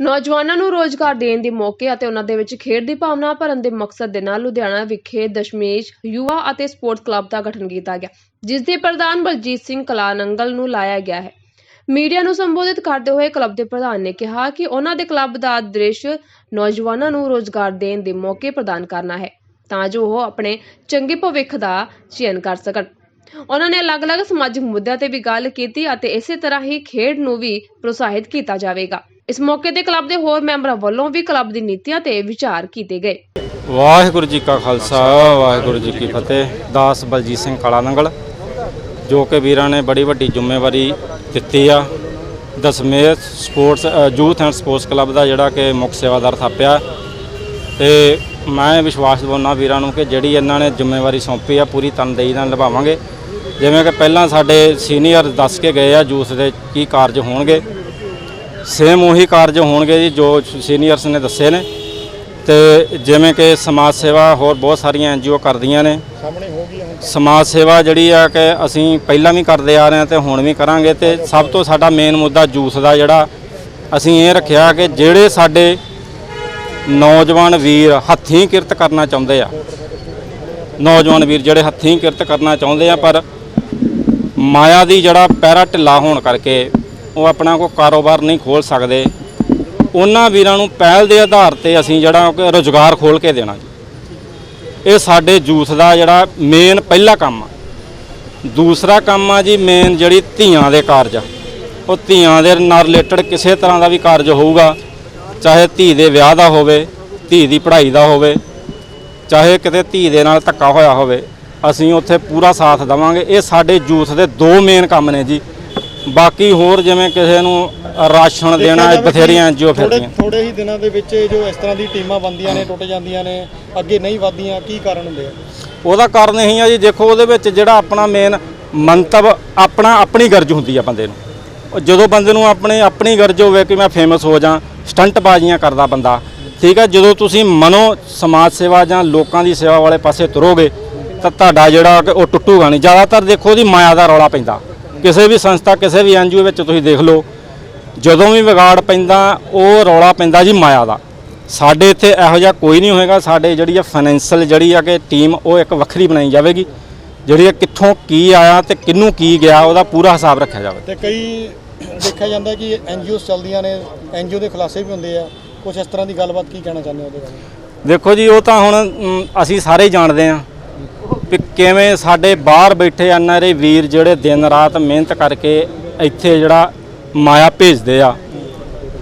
ਨੌਜਵਾਨਾਂ ਨੂੰ ਰੋਜ਼ਗਾਰ ਦੇਣ ਦੇ ਮੌਕੇ ਅਤੇ ਉਹਨਾਂ ਦੇ ਵਿੱਚ ਖੇਡ ਦੀ ਭਾਵਨਾ ਭਰਨ ਦੇ ਮਕਸਦ ਦੇ ਨਾਲ ਲੁਧਿਆਣਾ ਵਿਖੇ ਦਸ਼ਮੇਸ਼ ਯੁਵਾ ਅਤੇ ਸਪੋਰਟਸ ਕਲੱਬ ਦਾ ਗਠਨ ਕੀਤਾ ਗਿਆ, ਜਿਸ ਦੇ ਪ੍ਰਧਾਨ ਬਲਜੀਤ ਸਿੰਘ ਕਲਾਨੰਗਲ ਨੂੰ ਲਾਇਆ ਗਿਆ ਹੈ। ਮੀਡੀਆ ਨੂੰ ਸੰਬੋਧਿਤ ਕਰਦੇ ਹੋਏ ਕਲੱਬ ਦੇ ਪ੍ਰਧਾਨ ਨੇ ਕਿਹਾ ਕਿ ਉਹਨਾਂ ਦੇ ਕਲੱਬ ਦਾ ਦ੍ਰਿਸ਼ ਨੌਜਵਾਨਾਂ ਨੂੰ ਰੋਜ਼ਗਾਰ ਦੇਣ ਦੇ ਮੌਕੇ ਪ੍ਰਦਾਨ ਕਰਨਾ ਹੈ, ਤਾਂ ਜੋ ਉਹ ਆਪਣੇ ਚੰਗੇ ਭਵਿੱਖ ਦਾ ਚਯਨ ਕਰ ਸਕਣ। ਉਹਨਾਂ ਨੇ ਅਲੱਗ-ਅਲੱਗ ਸਮਾਜਿਕ ਮੁੱਦਿਆਂ ਤੇ ਵੀ ਗੱਲ ਕੀਤੀ ਅਤੇ ਇਸੇ ਤਰ੍ਹਾਂ ਹੀ ਖੇਡ ਨੂੰ ਵੀ ਪ੍ਰੋਤਸਾਹਿਤ ਕੀਤਾ ਜਾਵੇਗਾ। ਇਸ ਮੌਕੇ ਤੇ ਕਲੱਬ ਦੇ ਹੋਰ ਮੈਂਬਰਾਂ ਵੱਲੋਂ ਵੀ ਕਲੱਬ ਦੀ ਨੀਤੀਆਂ ਤੇ ਵਿਚਾਰ ਕੀਤੇ ਗਏ। ਵਾਹਿਗੁਰੂ ਜੀ ਕਾ ਖਾਲਸਾ, ਵਾਹਿਗੁਰੂ ਜੀ ਕੀ ਫਤਿਹ। ਦਾਸ ਬਲਜੀਤ ਸਿੰਘ ਕਾਲਾ ਨੰਗਲ ਜੋ ਕਿ ਵੀਰਾਂ ਨੇ ਬੜੀ ਵੱਡੀ ਜ਼ਿੰਮੇਵਾਰੀ ਦਿੱਤੀ ਆ। ਦਸਵੇਂ sports youth and sports club ਦਾ ਜਿਹੜਾ ਕਿ ਮੁੱਖ ਸੇਵਾਦਾਰ ਥਾਪਿਆ। ਤੇ ਮੈਂ ਵਿਸ਼ਵਾਸ ਦਿਵਾਉਣਾ ਵੀਰਾਂ ਨੂੰ ਕਿ ਜਿਹੜੀ ਇਹਨਾਂ ਨੇ ਜ਼ਿੰਮੇਵਾਰੀ ਸੌਂਪੀ ਆ, ਪੂਰੀ ਤਨਦੇਹੀ ਨਾਲ ਨਿਭਾਵਾਂਗੇ। ਜਿਵੇਂ ਕਿ ਪਹਿਲਾਂ ਸਾਡੇ ਸੀਨੀਅਰ ਦੱਸ ਕੇ ਗਏ ਆ ਯੂਥ ਦੇ ਕੀ ਕਾਰਜ ਹੋਣਗੇ। ਸੇਮ ਉਹੀ ਕਾਰਜ ਹੋਣਗੇ ਜੀ ਜੋ ਸੀਨੀਅਰਸ ਨੇ ਦੱਸੇ ਨੇ। ਤੇ ਜਿਵੇਂ ਕਿ ਸਮਾਜ ਸੇਵਾ ਹੋਰ ਬਹੁਤ ਸਾਰੀਆਂ ਐਨਜੀਓ ਕਰਦੀਆਂ ਨੇ। ਸਾਹਮਣੇ ਹੋ ਗਈ ਹੁਣ ਸਮਾਜ ਸੇਵਾ ਜਿਹੜੀ ਆ ਕਿ ਅਸੀਂ ਪਹਿਲਾਂ ਵੀ ਕਰਦੇ ਆ ਰਹੇ ਹਾਂ ਤੇ ਹੁਣ ਵੀ ਕਰਾਂਗੇ ਤੇ ਸਭ ਤੋਂ ਸਾਡਾ ਮੇਨ ਮੁੱਦਾ ਜੂਸ ਦਾ ਜਿਹੜਾ ਅਸੀਂ ਇਹ ਰੱਖਿਆ ਕਿ ਜਿਹੜੇ ਸਾਡੇ ਨੌਜਵਾਨ ਵੀਰ ਹੱਥੀਂ ਕਿਰਤ ਕਰਨਾ ਚਾਹੁੰਦੇ ਆ। ਨੌਜਵਾਨ ਵੀਰ ਜਿਹੜੇ ਹੱਥੀਂ ਕਿਰਤ ਕਰਨਾ ਚਾਹੁੰਦੇ ਆ ਪਰ ਮਾਇਆ ਦੀ ਜਿਹੜਾ ਪੈਰਾ ਢਿੱਲਾ ਹੋਣ ਕਰਕੇ ਉਹ ਆਪਣਾ ਕੋਈ ਕਾਰੋਬਾਰ ਨਹੀਂ ਖੋਲ ਸਕਦੇ। ਉਹਨਾਂ ਵੀਰਾਂ ਨੂੰ ਪਹਿਲ ਦੇ ਆਧਾਰ ਤੇ ਅਸੀਂ ਜਿਹੜਾ ਕਿ ਰੋਜ਼ਗਾਰ ਖੋਲ ਕੇ ਦੇਣਾ ਜੀ। ਇਹ ਸਾਡੇ ਜੂਥ ਦਾ ਜਿਹੜਾ ਮੇਨ ਪਹਿਲਾ ਕੰਮ ਆ। ਦੂਸਰਾ ਕੰਮ ਆ ਜੀ ਮੇਨ ਜਿਹੜੀ ਧੀਆਂ ਦੇ ਕਾਰਜ ਆ। ਉਹ ਧੀਆਂ ਦੇ ਨਾਲ ਰਿਲੇਟਡ ਕਿਸੇ ਤਰ੍ਹਾਂ ਦਾ ਵੀ ਕਾਰਜ ਹੋਊਗਾ, ਚਾਹੇ ਧੀ ਦੇ ਵਿਆਹ ਦਾ ਹੋਵੇ, ਧੀ ਦੀ ਪੜ੍ਹਾਈ ਦਾ ਹੋਵੇ, ਚਾਹੇ ਕਿਤੇ ਧੀ ਦੇ ਨਾਲ ਧੱਕਾ ਹੋਇਆ ਹੋਵੇ, ਅਸੀਂ ਉੱਥੇ ਪੂਰਾ ਸਾਥ ਦੇਵਾਂਗੇ। ਇਹ ਸਾਡੇ ਯੂਥ ਦੇ ਦੋ ਮੇਨ ਕੰਮ ਨੇ ਜੀ। ਬਾਕੀ ਹੋਰ ਜਿਵੇਂ ਕਿਸੇ ਨੂੰ ਰਾਸ਼ਨ ਦੇਣਾ ਇਹ ਬਥੇਰੀਆਂ ਐਨਜੀਓ ਥੋੜੇ ਫਿਰਦੀਆਂ। ਥੋੜੇ ਹੀ ਦਿਨਾਂ ਦੇ ਵਿੱਚ ਜੋ ਇਸ ਤਰ੍ਹਾਂ ਦੀ ਟੀਮਾਂ ਬਣਦੀਆਂ ਨੇ ਟੁੱਟ ਜਾਂਦੀਆਂ ਨੇ ਅੱਗੇ ਨਹੀਂ ਵਧਦੀਆਂ ਕੀ ਕਾਰਨ ਹੁੰਦੇ ਆ? ਉਹਦਾ ਕਾਰਨ ਇਹੀ ਆ ਜੀ ਦੇਖੋ ਉਹਦੇ ਵਿੱਚ ਜਿਹੜਾ ਆਪਣਾ ਮੇਨ ਮੰਤਵ ਆਪਣਾ ਆਪਣੀ ਗਰਜ ਹੁੰਦੀ ਆ ਬੰਦੇ ਨੂੰ। ਜਦੋਂ ਬੰਦੇ ਨੂੰ ਆਪਣੇ ਆਪਣੀ ਗਰਜ ਹੋਵੇ ਕਿ ਮੈਂ ਫੇਮਸ ਹੋ ਜਾਂ ਸਟੰਟ ਬਾਜ਼ੀਆਂ ਕਰਦਾ ਬੰਦਾ ਠੀਕ ਆ ਜਦੋਂ ਤੁਸੀਂ ਮਨੋ ਸਮਾਜ ਸੇਵਾ ਜਾਂ ਲੋਕਾਂ ਦੀ ਸੇਵਾ ਵਾਲੇ ਪਾਸੇ ਤੁਰੋਗੇ ਤਾਂ ਤੁਹਾਡਾ ਜਿਹੜਾ ਉਹ ਟੁੱਟੂਗਾ ਨਹੀਂ। ਜ਼ਿਆਦਾਤਰ ਦੇਖੋ ਉਹਦੀ ਮਾਇਆ ਦਾ ਰੌਲਾ ਪੈਂਦਾ। ਕਿਸੇ ਵੀ ਸੰਸਥਾ ਕਿਸੇ ਵੀ ਐਨਜੀਓ ਵਿੱਚ ਤੁਸੀਂ ਦੇਖ ਲਓ ਜਦੋਂ ਵੀ ਵਿਗਾੜ ਪੈਂਦਾ ਉਹ ਰੌਲਾ ਪੈਂਦਾ ਜੀ ਮਾਇਆ ਦਾ। ਸਾਡੇ ਇੱਥੇ ਇਹੋ ਜਿਹਾ ਕੋਈ ਨਹੀਂ ਹੋਏਗਾ ਸਾਡੇ ਜਿਹੜੀ ਆ ਫਾਈਨੈਂਸ਼ੀਅਲ ਜਿਹੜੀ ਆ ਕਿ ਟੀਮ ਉਹ ਇੱਕ ਵੱਖਰੀ ਬਣਾਈ ਜਾਵੇਗੀ। ਜਿਹੜੀ ਆ ਕਿੱਥੋਂ ਕੀ ਆਇਆ ਤੇ ਕਿਹਨੂੰ ਕੀ ਗਿਆ ਉਹਦਾ ਪੂਰਾ ਹਿਸਾਬ ਰੱਖਿਆ ਜਾਵੇ। ਤੇ ਕਈ ਦੇਖਿਆ ਜਾਂਦਾ ਕਿ ਐਨਜੀਓਸ ਚੱਲਦੀਆਂ ਨੇ ਐਨਜੀਓ ਦੇ ਖੁਲਾਸੇ ਵੀ ਹੁੰਦੇ ਆ। ਕੁਝ ਇਸ ਤਰ੍ਹਾਂ ਦੀ ਗੱਲਬਾਤ ਕੀ ਕਹਿਣਾ ਚਾਹੁੰਦੇ ਹੋ ਉਹਦੇ ਬਾਰੇ? ਦੇਖੋ ਜੀ ਉਹ ਤਾਂ ਹੁਣ ਅਮ, ਅਸੀਂ ਸਾਰੇ ਜਾਣਦੇ ਕਿ ਕਿਵੇਂ ਸਾਡੇ ਬਾਹਰ ਬੈਠੇ ਐਨਆਰਏ ਵੀਰ ਜਿਹੜੇ ਦਿਨ ਰਾਤ ਮਿਹਨਤ ਕਰਕੇ ਇੱਥੇ ਜਿਹੜਾ ਮਾਇਆ ਭੇਜਦੇ ਆ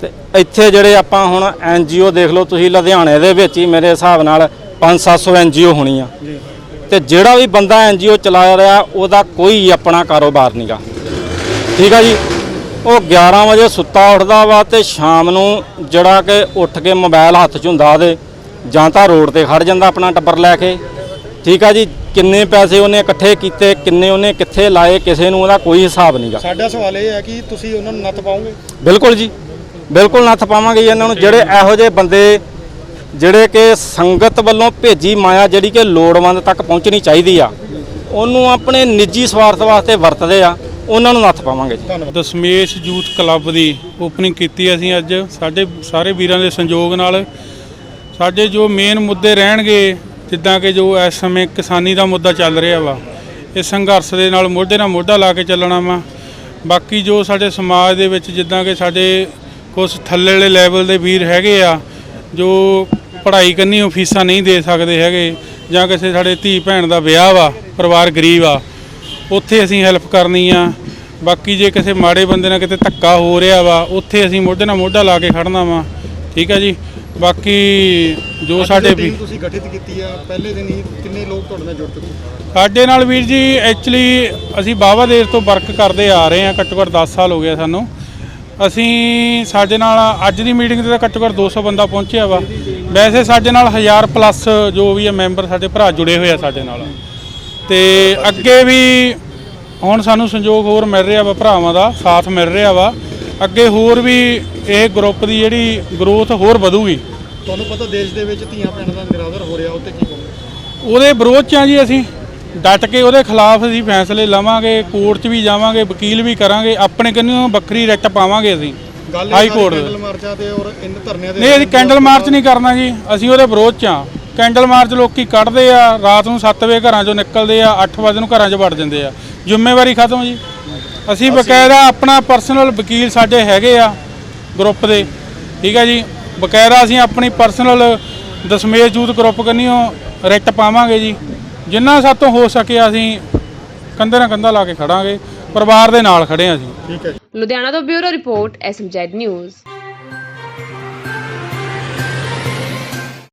ਤੇ ਇੱਥੇ ਜਿਹੜੇ ਆਪਾਂ ਹੁਣ ਐਨਜੀਓ ਦੇਖ ਲਓ ਤੁਸੀਂ ਲੁਧਿਆਣੇ ਦੇ ਵਿੱਚ ਹੀ ਮੇਰੇ ਹਿਸਾਬ ਨਾਲ 5-700 ਐਨਜੀਓ ਹੋਣੀ ਆ ਜੀ ਤੇ ਜਿਹੜਾ ਵੀ ਬੰਦਾ ਐਨਜੀਓ ਚਲਾ ਰਿਹਾ ਉਹਦਾ ਕੋਈ ਆਪਣਾ ਕਾਰੋਬਾਰ ਨਹੀਂਗਾ ਠੀਕ ਆ ਜੀ? ਉਹ 11 ਵਜੇ ਸੁੱਤਾ ਉੱਠਦਾ ਵਾ ਤੇ ਸ਼ਾਮ ਨੂੰ ਜਿਹੜਾ ਕਿ ਉੱਠ ਕੇ ਮੋਬਾਈਲ ਹੱਥ 'ਚ ਹੁੰਦਾ ਉਹਦੇ ਜਾਂ ਤਾਂ ਰੋਡ ਤੇ ਖੜ ਜਾਂਦਾ ਆਪਣਾ ਟੱਬਰ ਲੈ ਕੇ। ਠੀਕ ਆ ਜੀ? ਕਿੰਨੇ ਪੈਸੇ ਉਹਨੇ ਇਕੱਠੇ ਕੀਤੇ ਕਿੰਨੇ ਉਹਨੇ ਕਿੱਥੇ ਲਾਏ ਕਿਸੇ ਨੂੰ ਉਹਦਾ ਕੋਈ ਹਿਸਾਬ ਨਹੀਂਗਾ ਸਾਡਾ ਸਵਾਲ ਇਹ ਹੈ ਕਿ ਤੁਸੀਂ ਉਹਨਾਂ ਨੂੰ ਨੱਥ ਪਾਓਗੇ? ਬਿਲਕੁਲ ਜੀ। ਬਿਲਕੁਲ ਨੱਥ ਪਾਵਾਂਗੇ ਜੀ ਇਹਨਾਂ ਨੂੰ। ਜਿਹੜੇ ਇਹੋ ਜਿਹੇ ਬੰਦੇ ਜਿਹੜੇ ਕਿ ਸੰਗਤ ਵੱਲੋਂ ਭੇਜੀ ਮਾਇਆ ਜਿਹੜੀ ਕਿ ਲੋੜਵੰਦ ਤੱਕ ਪਹੁੰਚਣੀ ਚਾਹੀਦੀ ਆ ਉਹਨੂੰ ਆਪਣੇ ਨਿੱਜੀ ਸਵਾਰਥ ਵਾਸਤੇ ਵਰਤਦੇ ਆ ਉਹਨਾਂ ਨੂੰ ਨੱਥ ਪਾਵਾਂਗੇ ਜੀ। ਧੰਨਵਾਦ। ਦਸ਼ਮੇਸ਼ ਯੂਥ ਕਲੱਬ ਦੀ ਓਪਨਿੰਗ ਕੀਤੀ ਅਸੀਂ ਅੱਜ। ਸਾਡੇ ਸਾਰੇ ਵੀਰਾਂ ਦੇ ਸੰਯੋਗ ਨਾਲ ਸਾਡੇ ਜੋ ਮੇਨ ਮੁੱਦੇ ਰਹਿਣਗੇ ਜਿੱਦਾਂ ਕਿ ਜੋ ਇਸ ਸਮੇਂ ਕਿਸਾਨੀ ਦਾ ਮੁੱਦਾ ਚੱਲ ਰਿਹਾ ਵਾ, ਇਹ ਸੰਘਰਸ਼ ਦੇ ਨਾਲ ਮੋਢੇ ਨਾਲ ਮੋਢਾ ਲਾ ਕੇ ਚੱਲਣਾ ਵਾ। ਬਾਕੀ ਜੋ ਸਾਡੇ ਸਮਾਜ ਦੇ ਵਿੱਚ ਜਿੱਦਾਂ ਕਿ ਸਾਡੇ ਕੁਝ ਥੱਲੇ ਲੈਵਲ ਦੇ ਵੀਰ ਹੈਗੇ ਆ, ਜੋ ਪੜ੍ਹਾਈ ਕਰਨੀ ਉਹ ਫੀਸਾਂ ਨਹੀਂ ਦੇ ਸਕਦੇ ਹੈਗੇ, ਜਾਂ ਕਿਸੇ ਸਾਡੇ ਧੀ ਭੈਣ ਦਾ ਵਿਆਹ ਵਾ, ਪਰਿਵਾਰ ਗਰੀਬ ਆ, ਉੱਥੇ ਅਸੀਂ ਹੈਲਪ ਕਰਨੀ ਆ। ਬਾਕੀ ਜੇ ਕਿਸੇ ਮਾੜੇ ਬੰਦੇ ਨਾਲ ਕਿਤੇ ਧੱਕਾ ਹੋ ਰਿਹਾ ਵਾ, ਉੱਥੇ ਅਸੀਂ ਮੋਢੇ ਨਾਲ ਮੋਢਾ ਲਾ ਕੇ ਖੜਨਾ ਵਾ। ਠੀਕ ਆ ਜੀ? ਬਾਕੀ ਜੋ ਸਾਡੇ ਵੀ ਤੁਸੀਂ ਗਠਿਤ ਕੀਤੀ ਆ ਪਹਿਲੇ ਦਿਨ ਹੀ ਕਿੰਨੇ ਲੋਕ ਤੁਹਾਡੇ ਨਾਲ ਜੁੜ ਚੁੱਕੇ? ਸਾਡੇ ਨਾਲ ਵੀਰ ਜੀ ਐਕਚੁਅਲੀ ਅਸੀਂ ਬਾਵਾ ਦੇਰ ਤੋਂ ਵਰਕ ਕਰਦੇ ਆ ਰਹੇ ਹਾਂ ਘੱਟੋ ਘੱਟ 10 ਸਾਲ ਹੋ ਗਏ ਸਾਨੂੰ। ਅਸੀਂ ਸਾਡੇ ਨਾਲ ਅੱਜ ਦੀ ਮੀਟਿੰਗ ਤੇ ਤਾਂ ਘੱਟੋ ਘੱਟ 200 ਬੰਦਾ ਪਹੁੰਚਿਆ ਵਾ। ਵੈਸੇ ਸਾਡੇ ਨਾਲ 1000 ਪਲੱਸ ਜੋ ਵੀ ਹੈ ਮੈਂਬਰ ਸਾਡੇ ਭਰਾ ਜੁੜੇ ਹੋਏ ਆ ਸਾਡੇ ਨਾਲ। ਤੇ ਅੱਗੇ ਵੀ ਹੁਣ ਸਾਨੂੰ ਸੰਯੋਗ ਹੋਰ ਮਿਲ ਰਿਹਾ ਵਾ ਭਰਾਵਾਂ ਦਾ ਸਾਥ ਮਿਲ ਰਿਹਾ ਵਾ। ਅੱਗੇ ਹੋਰ ਵੀ ਇਹ ਗਰੁੱਪ ਦੀ ਜਿਹੜੀ ਗਰੋਥ ਹੋਰ ਵਧੂਗੀ। ਤੁਹਾਨੂੰ ਪਤਾ ਦੇਸ਼ ਦੇ ਵਿੱਚ ਧੀਆਂ ਭੈਣਾਂ ਦਾ ਨਿਰਾਦਰ ਹੋ ਰਿਹਾ ਉੱਤੇ ਕੀ ਕਹੋਗੇ? ਉਹਦੇ ਵਿਰੋਧ ਚ ਆ ਜੀ ਅਸੀਂ। ਡਟ ਕੇ ਉਹਦੇ ਖਿਲਾਫ ਅਸੀਂ ਫੈਸਲੇ ਲਵਾਂਗੇ ਕੋਰਟ 'ਚ ਵੀ ਜਾਵਾਂਗੇ ਵਕੀਲ ਵੀ ਕਰਾਂਗੇ ਆਪਣੇ ਕੰਨਿਓ ਵੱਖਰੀ ਰਿਟ ਪਾਵਾਂਗੇ ਅਸੀਂ। ਹਾਈ ਕੋਰਟ ਕੈਂਡਲ ਮਾਰਚਾਂ ਤੇ ਔਰ ਇਨ ਧਰਨਿਆਂ ਦੇ ਨਹੀਂ ਅਸੀਂ ਕੈਂਡਲ ਮਾਰਚ ਨਹੀਂ ਕਰਨਾ ਜੀ। ਅਸੀਂ ਉਹਦੇ ਵਿਰੋਧ 'ਚ ਆ। ਕੈਂਡਲ ਮਾਰਚ ਲੋਕੀ ਕੱਢਦੇ ਆ ਰਾਤ ਨੂੰ 7 ਵਜੇ ਘਰਾਂ 'ਚੋਂ ਨਿਕਲਦੇ ਆ 8 ਵਜੇ ਨੂੰ ਘਰਾਂ 'ਚ ਵੜ ਜਾਂਦੇ ਆ। ਜ਼ਿੰਮੇਵਾਰੀ ਖਤਮ ਜੀ। ਅਸੀਂ ਬਕਾਇਦਾ ਆਪਣਾ ਪਰਸਨਲ ਵਕੀਲ ਸਾਡੇ ਹੈਗੇ ਆ ਗਰੁੱਪ ਦੇ ਠੀਕ ਹੈ ਜੀ? ਬਕਾਇਦਾ ਅਸੀਂ ਆਪਣੀ ਪਰਸਨਲ ਦਸਮੇਸ਼ ਜੂਤ ਗਰੁੱਪ ਕੰਨੀਓ ਰਿਟ ਪਾਵਾਂਗੇ ਜੀ। ਜਿੰਨਾ ਸਾਤੋਂ ਹੋ ਸਕੇ ਅਸੀਂ ਕੰਧੇ ਨਾਲ ਕੰਧਾ ਲਾ ਕੇ ਖੜਾਂਗੇ ਪਰਿਵਾਰ ਦੇ ਨਾਲ ਖੜੇ ਆ ਜੀ ਠੀਕ ਹੈ ਜੀ। ਲੁਧਿਆਣਾ ਤੋਂ ਬਿਊਰੋ ਰਿਪੋਰਟ ਐਸਐਮਜੈਡ ਨਿਊਜ਼।